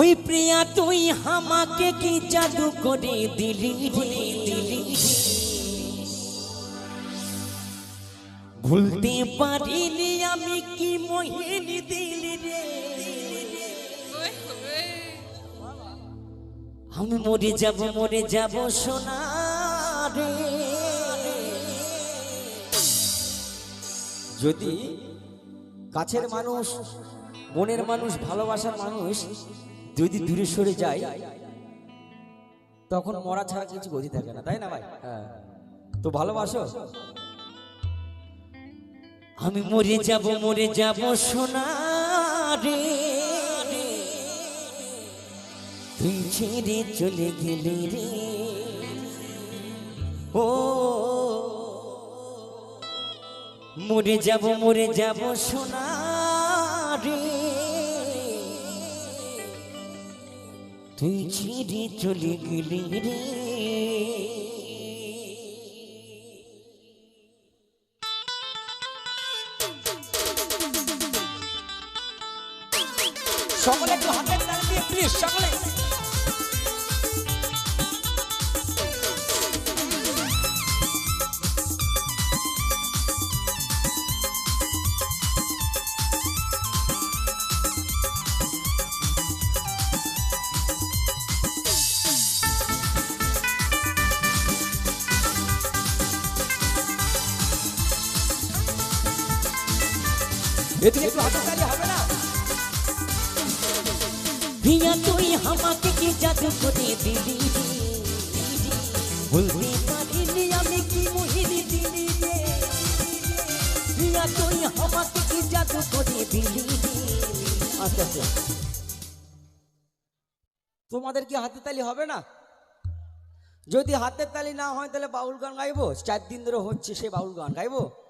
ওই প্রিয়া, তুই আমাকে কি জাদু করে দিলি দিলি ভুলতে পারিনি আমি কি মোহিনী দিলি রে? আমি মরে যাব মরে যাব সোনা রে। যদি কাছের মানুষ, মনের মানুষ, ভালোবাসার মানুষ যদি দূরে সরে যায় তখন মরা ছাড়া কিছু গতি থাকে না, তাই না ভাই? হ্যাঁ। তো ভালোবাসো? আমি মরে যাব মরে যাব, সোনা রে তুই ছেড়ে চলে গেলি রে। ও, মরে যাব মরে যাব, সোনা রে। তুই ছেড়ে চলে গেলি রে। সকলে একটু হাতের দাঁড়িয়ে প্লিজ সকলে। একটু হবে না। প্রিয়া তুই আমাকে কি জাদু করে দিলি? রে? বলতে পারিনি আমি কি মোহিনী দিলি রে। প্রিয়া তুই আমাকে কি জাদু করে দিলি? রে? আচ্ছা আচ্ছা তোমাদের কি হাতের তালি হবে না? যদি হাতের তালি না হয় তাহলে বাউল গান গাইবো? চার দিন ধরে হচ্ছে সেই বাউল গান গাইবো?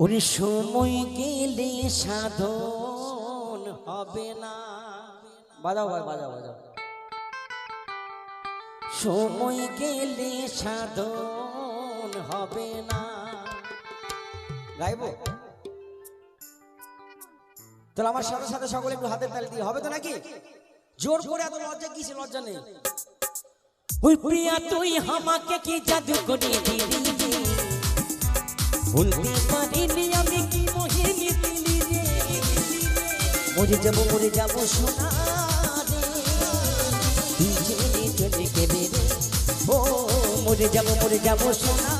ওরে সময় গেলে সাধন হবে না। বাজাও ভাই, বাজাও বাজাও। সময় গেলে সাধন হবে না। গাইবো? তাহলে আমার সাথে সাথে সকলে একটু হাতের তালি দিয়ে, হবে তো নাকি? জোর করে এত লজ্জা কিসে লজ্জা নেই? ওই প্রিয়া, তুই আমাকে কি জাদু করে দিলি? ভুলতে মরে যাব মরে যাব সোনা চলে গেলে ও, মরে যাব মরে যাব সোনা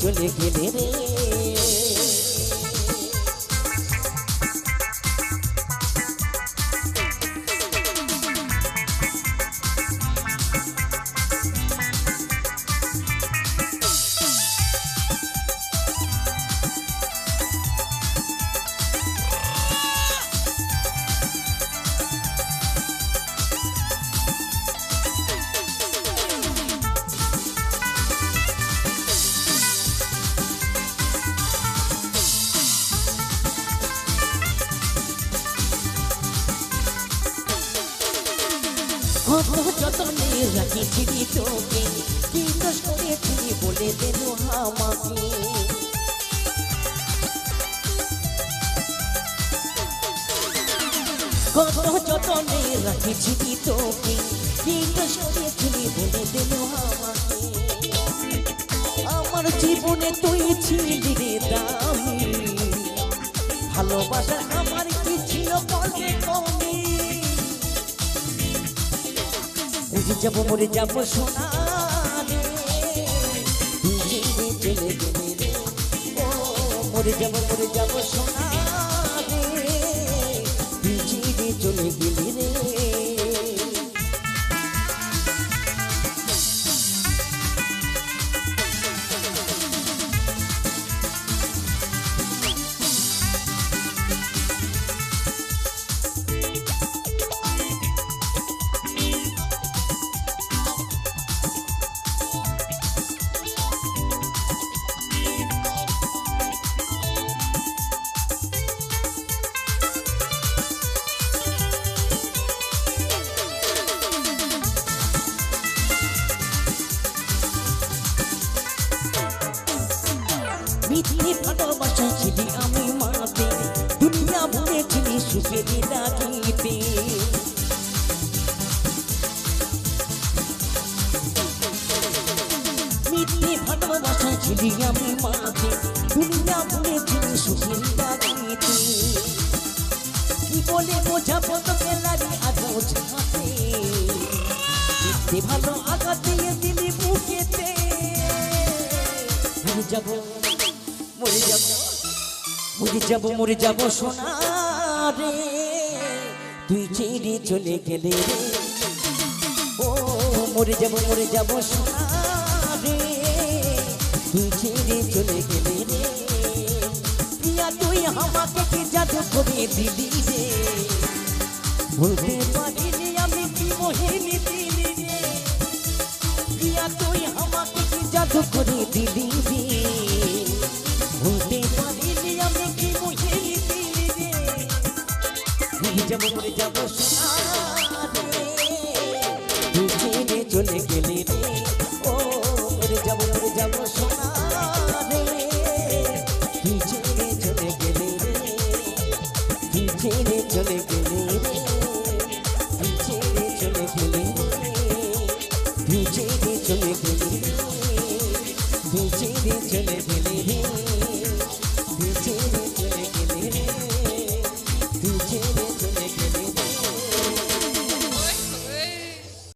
চলে গেলে রে। কত যতনে রাখিছিলি তোকে কি দোষ করেছিলি বলে দিল আমাকে? কত যতনে রাখিছিলি তোকে কি দোষ করেছিলি বলে দিল আমাকে? আমার জীবনে তুই ছিলি রে দামি। ভালোবাসা আমার কি ছিল বলে কমি? মরে যাব মরে যাব সোনা চলে গেলে মরে যাব মরে যাব সোনা কি ভালোবাসা ছিলি আমি মাতে দুনিয়া বলেছিলি সুখেরি লাগিতে। মিথ্যে ভালোবাসা ছিলি আমি মাতে দুনিয়া বলেছিলি সুখেরি লাগিতে। কি বলে বোঝাবো তোকে লাগি আগাও ঝাঁতে মিথ্যে ভালো আঘাত দিয়ে দিলি বুকেতে। যাব মরে যাব মরে যাব সোনা রে। তুই ছেড়ে চলে গেলে রে। ও, মরে যাব মরে যাব সোনা রে। তুই ছেড়ে চলে গেলে রে। প্রিয়া তুই আমাকে কি জাদু করে দিলি রে। বলতে পারিনি আমি কি মোহিনী দিলি রে। প্রিয়া তুই আমাকে কি জাদু করে দিলি যাব, মরে যাব ছেড়ে চলে গেলে ও, মরে চলে গেলে চলে গেলে চলে গেলে চলে গেলে চলে গেলে